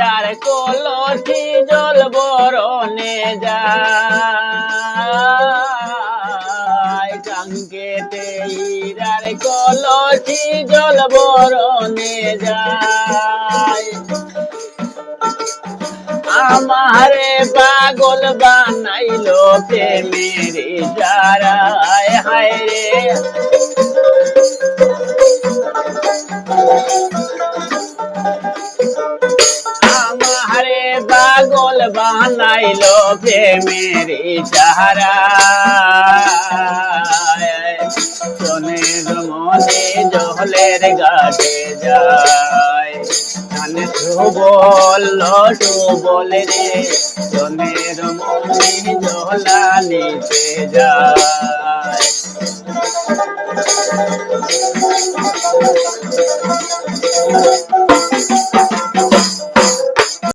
হীরার কলসি জল বরণে যায়। কাঙ্কেতে হীরার কলসি জল বরণে যায়। আমারে পাগল বানাইলো প্রেমের যারা হায় রে আমারে পাগল বানাইলো প্রেমের যারা সোনের মনে জলের গাছে যায়। কানে সুবল সুবল রে সোনের মনে যায়।